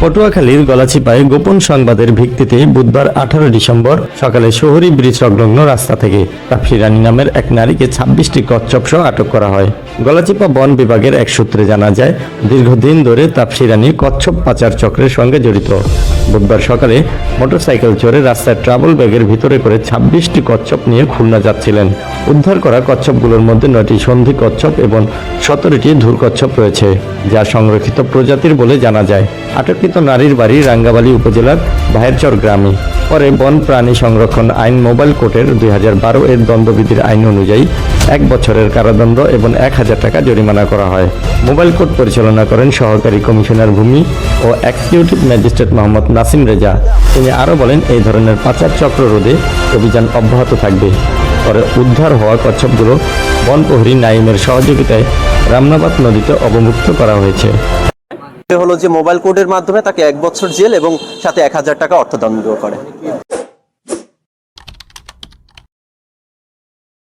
পটুয়াখালীর গলাচিপায় গোপন সংবাদের ভিত্তিতে বুধবার আঠারো ডিসেম্বর সকালে শহরী ব্রিজ সংলগ্ন রাস্তা থেকে তাপসি রানী নামের এক নারীকে ছাব্বিশটি কচ্ছপ সহ আটক করা হয়। গলাচিপা বন বিভাগের এক সূত্রে জানা যায়, দীর্ঘদিন ধরে তাপসি রানী কচ্ছপ পাচার চক্রের সঙ্গে জড়িত। বুধবার সকালে মোটরসাইকেল চড়ে রাস্তায় ট্রাভেল ব্যাগের ভিতরে করে ছাব্বিশটি কচ্ছপ নিয়ে খুলনা যাচ্ছিলেন। উদ্ধার করা কচ্ছপগুলোর মধ্যে নয়টি সন্ধি কচ্ছপ এবং সতেরোটি ধুর কচ্ছপ রয়েছে, যা সংরক্ষিত প্রজাতির বলে জানা যায়। আটককৃত নারীর বাড়ি রাঙ্গাবালী উপজেলার ভাইরচর গ্রামে। পরে বন প্রাণী সংরক্ষণ আইন মোবাইল কোর্টের দুই হাজার বারো এর দণ্ডবিধির আইন অনুযায়ী এক বছরের কারাদণ্ড এবং এক হাজার টাকা জরিমানা করা হয়। মোবাইল কোর্ট পরিচালনা করেন সহকারী কমিশনার ভূমি ও এক্সিকিউটিভ ম্যাজিস্ট্রেট মোহাম্মদ নাসিম রেজা। তিনি আরও বলেন, এই ধরনের পাচার চক্র রোধে অভিযান অব্যাহত থাকবে। পরে উদ্ধার হওয়া কচ্ছপগুলো বন প্রহরী নাইমের সহযোগিতায় রামনাবাদ নদীতে অবমুক্ত করা হয়েছে। হলো যে মোবাইল কোডের মাধ্যমে তাকে এক বছর জেল এবং সাথে এক হাজার টাকা অর্থদণ্ড করে।